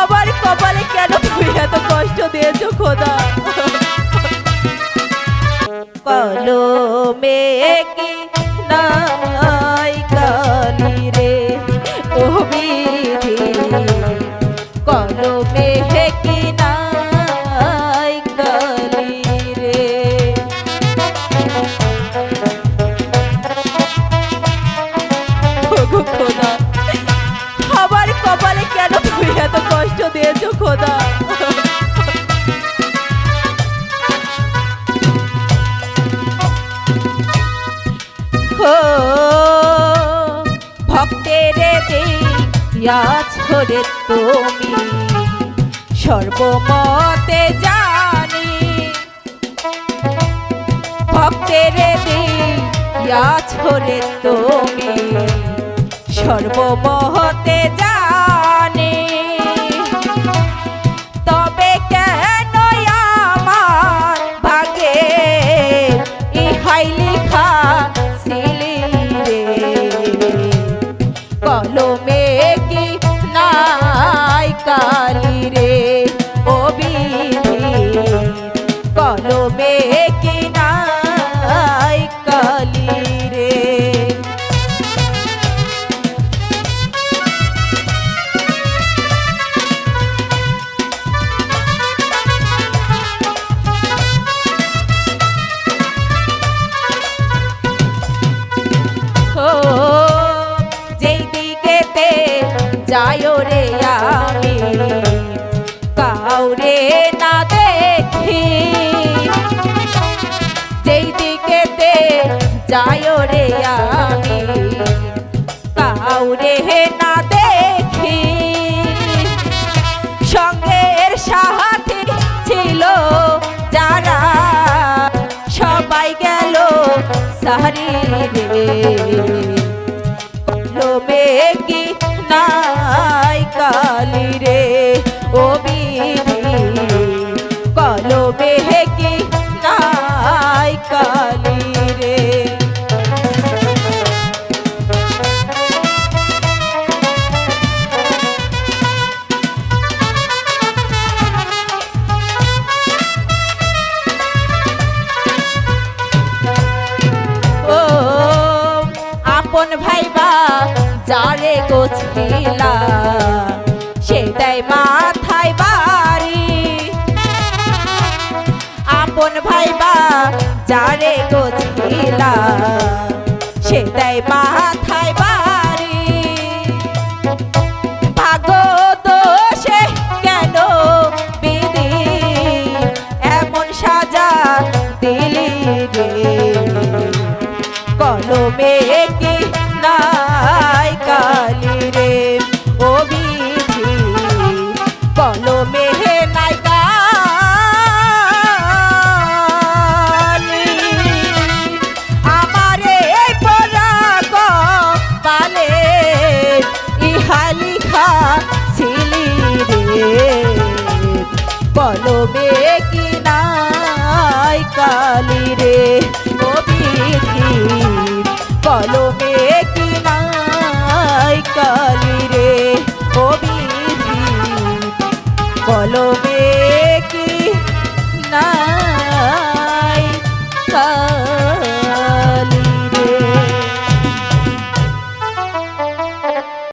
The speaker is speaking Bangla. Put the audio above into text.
আমার কপালে কেন তুমি এত কষ্ট দিয়েছ খোদা? কলমে কি নাই কালি রে? ও দিয়া করে তুমি। সর্বমতে জানি ভক্তের দিয়া ছড়ে তুমি। সর্বমহতে জানি যায়ও রে আমি। কাউরে না দেখি। যেই দিকেতে যায়ও রে আমি। কাউরে না দেখি। সঙ্গের সাথে ছিল যারা, সবাই গেল সাহারি রে কি নাই যারে গোছলিলা সেটাই মাথায় বাড়ি। আপন ভাইবা যারে গোছলিলা সেটাই মাথায় বাড়ি। ভাগ্য দোষে কেন বিধি? এমন সাজা দিলি রে। কলমে লিখা ছিলি রে। কলমে কি নাই কালি রে?